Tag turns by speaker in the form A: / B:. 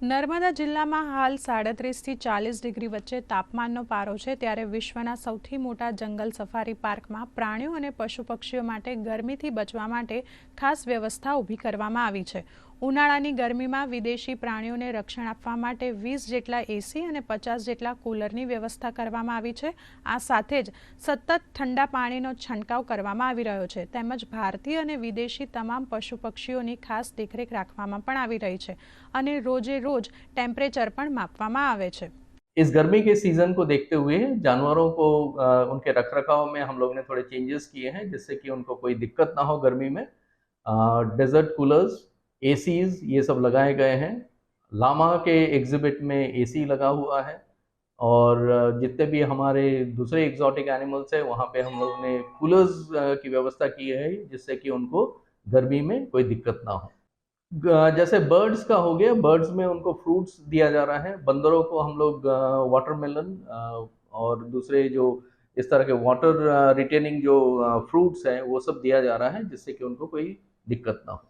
A: નર્મદા જિલ્લામાં હાલ સાડત્રીસથી ચાલીસ ડિગ્રી વચ્ચે તાપમાનનો પારો છે, ત્યારે વિશ્વના સૌથી મોટા જંગલ સફારી પાર્કમાં પ્રાણીઓ અને પશુ પક્ષીઓ માટે ગરમીથી બચવા માટે ખાસ વ્યવસ્થા ઊભી કરવામાં આવી છે. ઉનાળાની ગરમીમાં વિદેશી પ્રાણીઓને રક્ષણ આપવા માટે વીસ જેટલા એસી અને પચાસ જેટલા કુલરની વ્યવસ્થા કરવામાં આવી છે આ સાથે જ સતત ઠંડા પાણીનો છંટકાવ કરવામાં આવી રહ્યો છે તેમજ ભારતીય અને વિદેશી તમામ પશુ પક્ષીઓની ખાસ દેખરેખ રાખવામાં પણ આવી રહી છે અને રોજે રોજ ટેમ્પરેચર પણ માપવામાં આવે છે
B: इस गर्मी के सीजन को देखते हुए जानवरों को अ, उनके रख रखाव में हम लोग ने थोड़े चेंजेस किए हैं जिससे कि उनको कोई दिक्कत ना हो गर्मी में डेजर्ट कूलर्स एसीज ये सब लगाए गए हैं। लामा के एग्जिबिट में एसी लगा हुआ है और जितने भी हमारे दूसरे एग्जॉटिक एनिमल्स हैं, वहाँ पे हम लोग ने कूलर्स की व्यवस्था की है जिससे कि उनको गर्मी में कोई दिक्कत ना हो। जैसे बर्ड्स का हो गया बर्ड्स में उनको फ्रूट्स दिया जा रहा है। बंदरों को हम लोग वाटरमेलन और दूसरे जो इस तरह के वाटर रिटेनिंग जो फ्रूट्स हैं, वो सब दिया जा रहा है जिससे कि उनको कोई दिक्कत ना हो।